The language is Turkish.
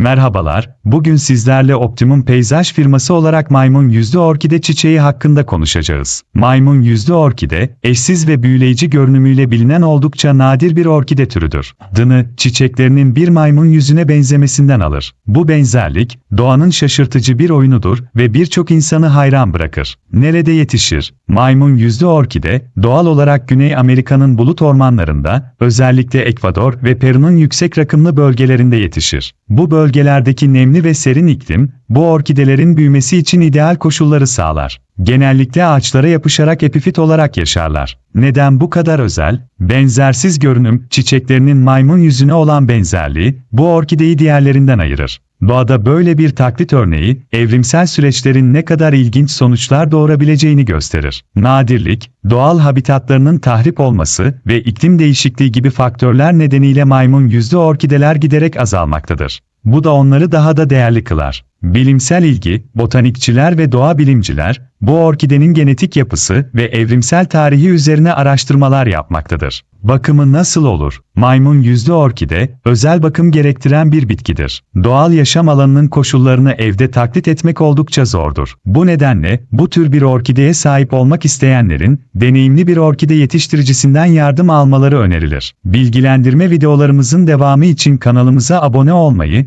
Merhabalar, bugün sizlerle Optimum Peyzaj firması olarak maymun yüzlü orkide çiçeği hakkında konuşacağız. Maymun yüzlü orkide, eşsiz ve büyüleyici görünümüyle bilinen oldukça nadir bir orkide türüdür. Dını, çiçeklerinin bir maymun yüzüne benzemesinden alır. Bu benzerlik, doğanın şaşırtıcı bir oyunudur ve birçok insanı hayran bırakır. Nerede yetişir? Maymun yüzlü orkide, doğal olarak Güney Amerika'nın bulut ormanlarında, özellikle Ekvador ve Peru'nun yüksek rakımlı bölgelerinde yetişir. Bu bölgelerdeki nemli ve serin iklim, bu orkidelerin büyümesi için ideal koşulları sağlar. Genellikle ağaçlara yapışarak epifit olarak yaşarlar. Neden bu kadar özel? Benzersiz görünüm, çiçeklerinin maymun yüzüne olan benzerliği, bu orkideyi diğerlerinden ayırır. Doğada böyle bir taklit örneği, evrimsel süreçlerin ne kadar ilginç sonuçlar doğurabileceğini gösterir. Nadirlik, doğal habitatlarının tahrip olması ve iklim değişikliği gibi faktörler nedeniyle maymun yüzlü orkideler giderek azalmaktadır. Bu da onları daha da değerli kılar. Bilimsel ilgi, botanikçiler ve doğa bilimciler, bu orkidenin genetik yapısı ve evrimsel tarihi üzerine araştırmalar yapmaktadır. Bakımı nasıl olur? Maymun yüzlü orkide, özel bakım gerektiren bir bitkidir. Doğal yaşam alanının koşullarını evde taklit etmek oldukça zordur. Bu nedenle, bu tür bir orkideye sahip olmak isteyenlerin, deneyimli bir orkide yetiştiricisinden yardım almaları önerilir. Bilgilendirme videolarımızın devamı için kanalımıza abone olmayı,